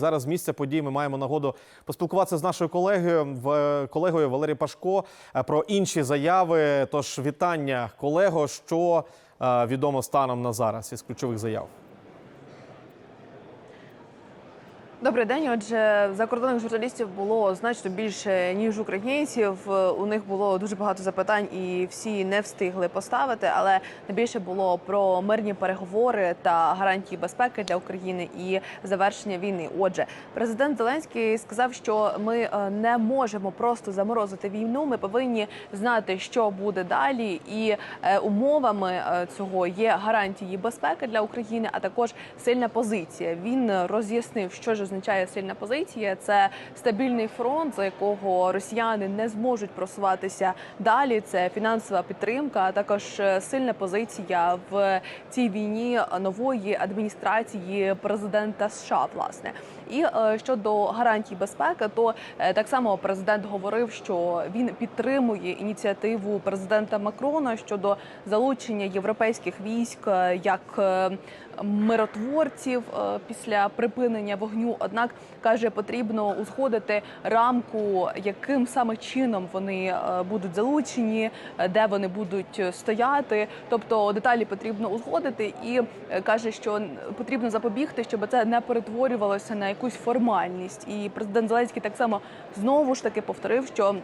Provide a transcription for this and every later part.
Зараз з місця подій ми маємо нагоду поспілкуватися з нашою колегою в колегою Валерією Пашко е, про інші заяви. Тож вітання, колего. Що е, відомо станом на зараз із ключових заяв? Добрий день. Отже, закордонних журналістів було значно більше ніж українців. У них було дуже багато запитань, і всі не встигли поставити. Але найбільше було про мирні переговори та гарантії безпеки для України і завершення війни. Отже, президент Зеленський сказав, що ми е, не можемо просто заморозити війну. Ми повинні знати, що буде далі, і е, умовами е, цього є гарантії безпеки для України, а також сильна позиція. Він роз'яснив, що ж означає сильна позиція. Це стабільний фронт, за якого росіяни не зможуть просуватися далі. Це фінансова підтримка, а також е, сильна позиція в цій війні нової адміністрації президента США. Власне, і е, щодо гарантій безпеки, то е, так само президент говорив, що він підтримує ініціативу президента Макрона щодо залучення європейських військ як миротворців після припинення вогню. Однак каже, потрібно узгодити рамку, яким саме чином вони е, будуть залучені, е, де вони будуть е, стояти. Тобто деталі потрібно узгодити, і каже, що потрібно запобігти, щоб це не перетворювалося на якусь формальність. І президент Зеленський так само знову ж таки повторив, що.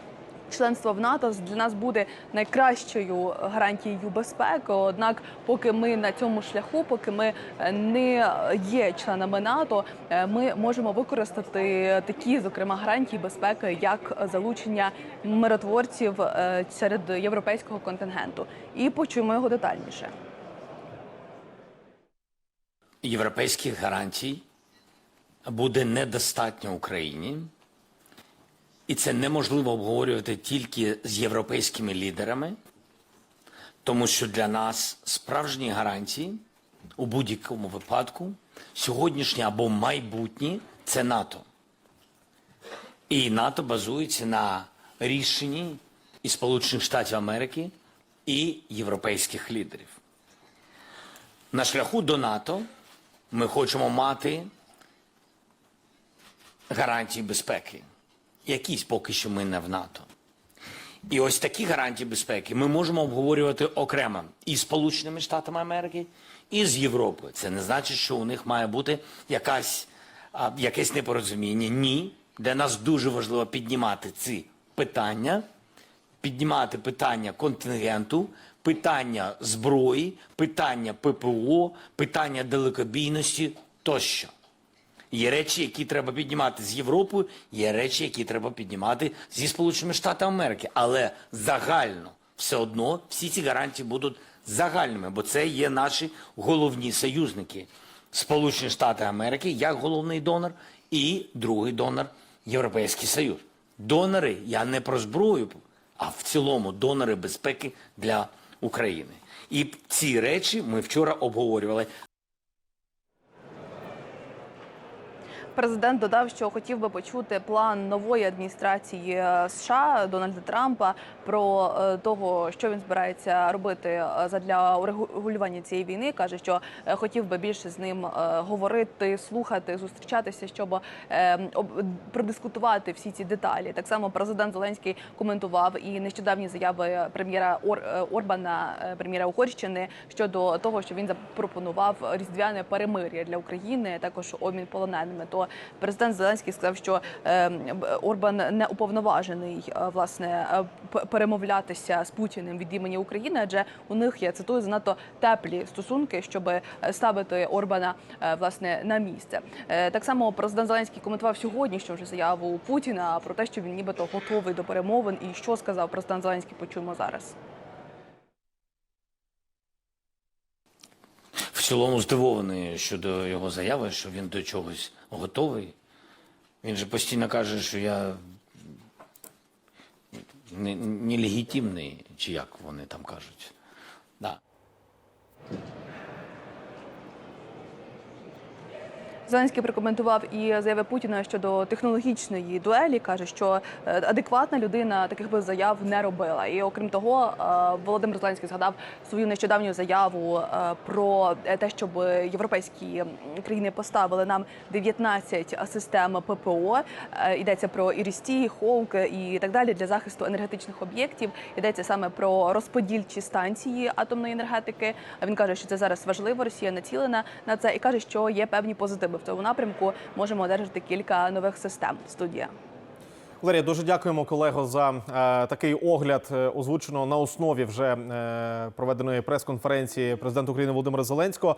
Членство в НАТО для нас буде найкращою гарантією безпеки. Однак, поки ми на цьому шляху, поки ми е, не є членами НАТО, е, ми можемо використати такі, зокрема, гарантії безпеки, як залучення миротворців е, серед європейського контингенту. І почуємо його детальніше. європейських гарантій буде недостатньо Україні, і це неможливо обговорювати тільки з європейськими лідерами, тому що для нас справжні гарантії у будь-якому випадку сьогоднішні або майбутні це НАТО. І НАТО базується на рішенні і Сполучених Штатів Америки і європейських лідерів. На шляху до НАТО ми хочемо мати гарантії безпеки. Якісь поки що ми не в НАТО. І ось такі гарантії безпеки ми можемо обговорювати окремо і з Сполученими Штатами Америки, і з Європою. Це не значить, що у них має бути якась, а, якесь непорозуміння. Ні. Для нас дуже важливо піднімати ці питання, піднімати питання контингенту, питання зброї, питання ППО, питання далекобійності тощо. Є речі, які треба піднімати з Європою, є речі, які треба піднімати зі Сполученими Штатами Америки. Але загально все одно всі ці гарантії будуть загальними, бо це є наші головні союзники. Сполучені Штати Америки як головний донор і другий донор Європейський Союз. Донори, я не про зброю, а в цілому донори безпеки для України. І ці речі ми вчора обговорювали. Президент додав, що хотів би почути план нової адміністрації е, США Дональда Трампа про е, того, що він збирається робити е, задля урегулювання цієї війни. каже, що хотів би більше з ним говорити, слухати, зустрічатися, щоб продискутувати всі ці деталі. Так само президент Зеленський коментував і нещодавні заяви прем'єра Ор Орбана, прем'єра Угорщини щодо того, що він запропонував різдвяне перемир'я для України, також обмін полоненими. То президент Зеленський сказав, що е, Орбан не уповноважений е, власне е, перемовлятися з Путіним від імені України, адже у них я цитую занадто теплі стосунки, щоб е, ставити Орбана власне на місце. Так само президент Зеленський коментував сьогоднішню вже заяву Путіна про те, що він нібито готовий до перемовин. І що сказав президент Зеленський, почуємо зараз. Цілому здивований щодо його заяви, що він до чогось готовий. Він же постійно каже, що я не- нелегітимний, чи як вони там кажуть. Да. Зеленський прокоментував і заяви Путіна щодо технологічної дуелі. каже, що е, адекватна людина таких би заяв не робила. І окрім того, е, Володимир Зеленський згадав свою нещодавню заяву е, про те, щоб європейські країни поставили нам 19 систем ППО. Йдеться про Ірісті, Хоук і так далі для захисту енергетичних об'єктів. Йдеться саме про розподільчі станції атомної енергетики. А Він каже, що це зараз важливо. Росія націлена на це і каже, що є певні в цьому напрямку. Можемо одержати кілька нових систем. Студія. Валерія, дуже дякуємо колего за е, такий огляд е, озвученого на основі вже е, проведеної прес-конференції президента України Володимира Зеленського.